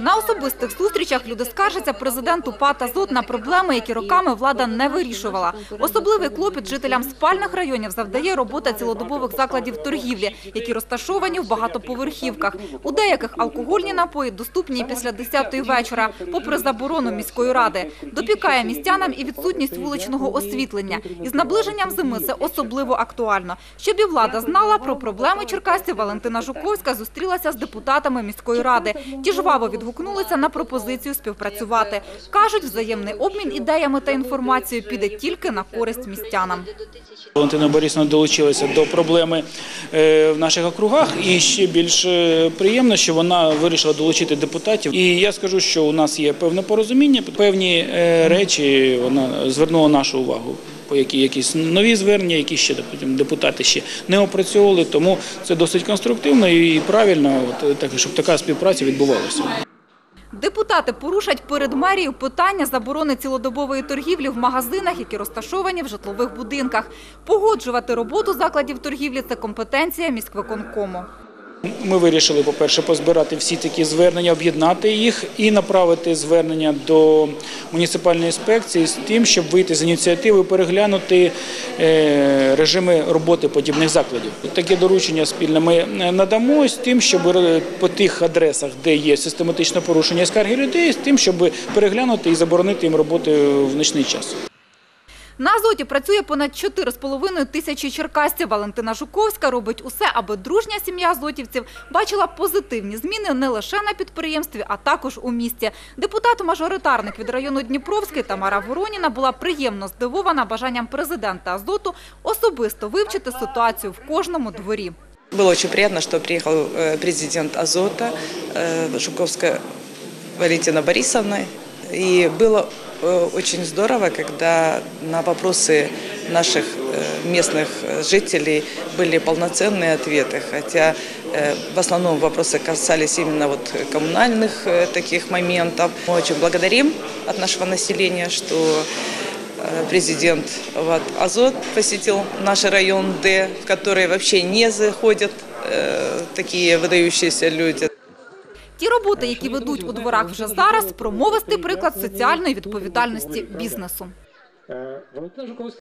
На особистих зустрічах люди скаржаться президенту ПАТ «Азот» на проблеми, які роками влада не вирішувала. Особливий клопіт жителям спальних районів завдає робота цілодобових закладів торгівлі, які розташовані в багатоповерхівках. У деяких алкогольні напої доступні після 10-ї вечора, попри заборону міської ради. Допікає містянам і відсутність вуличного освітлення. Із наближенням зими це особливо актуально. Щоб і влада знала про проблеми черкасців, Валентина Жуковська зустрілася з депутатами міської ради. Ті жваво відгукнулися на пропозицію співпрацювати. Кажуть, взаємний обмін ідеями та інформацією піде тільки на користь містянам. Валентина Борисовна долучилася до проблеми е, в наших округах, і ще більш е, приємно, що вона вирішила долучити депутатів. І я скажу, що у нас є певне порозуміння, певні е, речі вона звернула нашу увагу. Які якісь нові звернення, які ще допустим, депутати ще не опрацьовували, тому це досить конструктивно і правильно, от, так, щоб така співпраця відбувалася. Депутати порушать перед мерією питання заборони цілодобової торгівлі в магазинах, які розташовані в житлових будинках. Погоджувати роботу закладів торгівлі – це компетенція міськвиконкому. Ми вирішили, по-перше, позбирати всі такі звернення, об'єднати їх і направити звернення до муніципальної інспекції з тим, щоб вийти з ініціативи, переглянути е, режими роботи подібних закладів. Таке доручення спільне ми надамо з тим, щоб е, по тих адресах, де є систематичне порушення скарги людей, з тим, щоб переглянути і заборонити їм роботи в нічний час. На Азоті працює понад 4,5 тисячі черкасців. Валентина Жуковська робить усе, аби дружня сім'я азотівців бачила позитивні зміни не лише на підприємстві, а також у місті. Депутат-мажоритарник від району Дніпровський Тамара Вороніна була приємно здивована бажанням президента Азоту особисто вивчити ситуацію в кожному дворі. Было очень приятно, что приехал э, президент Азота, э, Жуковская Валентина Борисовна. И было э, очень здорово, когда на вопросы наших э, местных э, жителей были полноценные ответы. Хотя в основном вопросы касались именно вот коммунальных таких моментов. Мы очень благодарим от нашего населения, что президент вот, Азот посетил наш район Д, в который вообще не заходят э, такие выдающиеся люди. Ті роботи, які ведуть у дворах вже зараз, промовистий приклад соціальної відповідальності бізнесу.